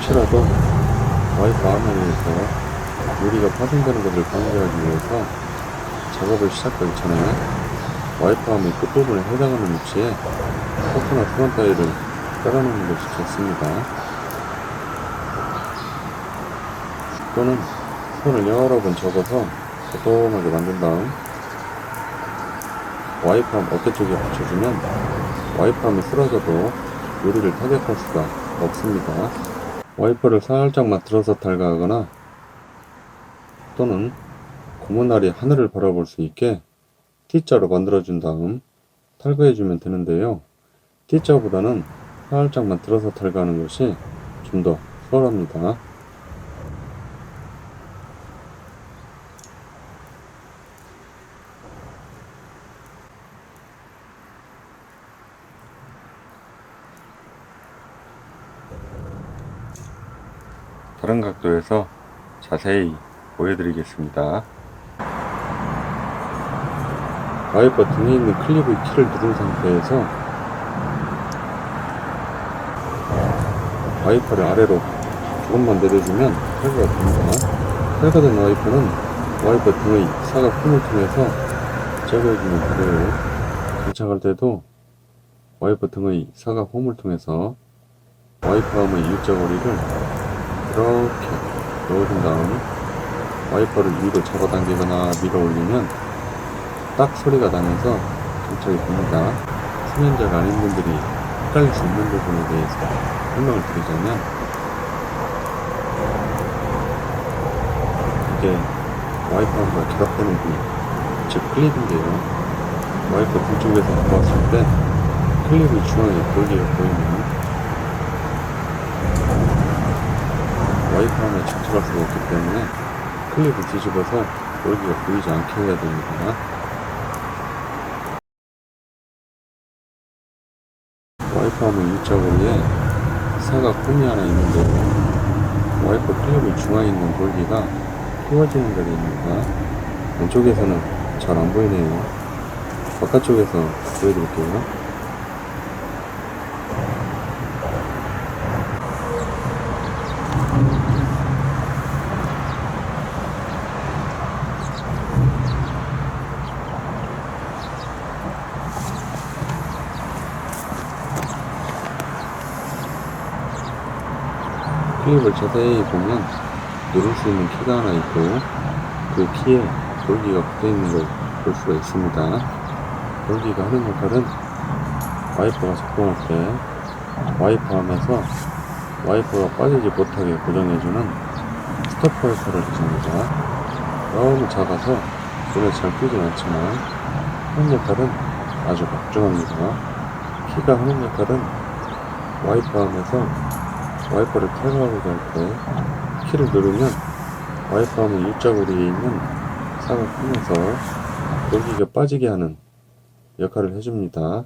혹시라도 와이프 화면에서 유리가 파손되는 것을 방지하기 위해서 작업을 시작하기 전에 와이프 화면 끝부분에 해당하는 위치에 코코넛 프론 타일을 깔아놓는 것이 좋습니다. 또는 손을 여러 번 접어서 도톰하게 만든 다음 와이프암 어깨 쪽에 붙여주면 와이프암이 쓰러져도 유리를 타격할 수가 없습니다. 와이퍼를 살짝만 들어서 탈거하거나 또는 고무날이 하늘을 바라볼 수 있게 T자로 만들어준 다음 탈거해주면 되는데요. T자보다는 살짝만 들어서 탈거하는 것이 좀 더 수월합니다. 다른 각도에서 자세히 보여드리겠습니다. 와이퍼 등에 있는 클립의 키를 누른 상태에서 와이퍼를 아래로 조금만 내려주면 탈거가 됩니다. 탈거된 와이퍼는 와이퍼 등의 사각 홈을 통해서 제거해주면 되고요. 장착할 때도 와이퍼 등의 사각 홈을 통해서 와이퍼함의 일자거리를 이렇게 넣어준 다음 와이퍼를 위로 잡아당기거나 밀어 올리면 딱 소리가 나면서 장착이 됩니다. 수면자가 아닌 분들이 헷갈릴 수 있는 부분에 대해서 설명을 드리자면 이게 와이퍼와 결합되는 부위, 즉 클립인데요. 와이퍼 뒤쪽에서 보았을 때 클립의 중앙에 볼기가 보이면 와이퍼함에 장착할 수가 없기 때문에 클립을 뒤집어서 볼기가 보이지 않게 해야 됩니다. 와이퍼함의 일자고리에 사각 홈이 하나 있는데요. 와이퍼 클립의 중앙에 있는 볼기가 끼워지는 자리입니다. 왼쪽에서는 잘 안 보이네요. 바깥쪽에서 보여드릴게요. 클립을 자세히 보면 누를 수 있는 키가 하나 있고 그 키에 볼기가 붙어 있는 걸 볼 수가 있습니다. 볼기가 하는 역할은 와이퍼가 작동할 때 와이퍼 하면서 와이퍼가 빠지지 못하게 고정해주는 스토퍼 역할을 해줍니다. 너무 작아서 눈에 잘 띄진 않지만 하는 역할은 아주 막중합니다. 키가 하는 역할은 와이퍼 하면서 와이퍼를 탈거하고자 할때 키를 누르면 와이퍼 하면 일자고리에 있는 사각 끄면서 여기가 빠지게 하는 역할을 해줍니다.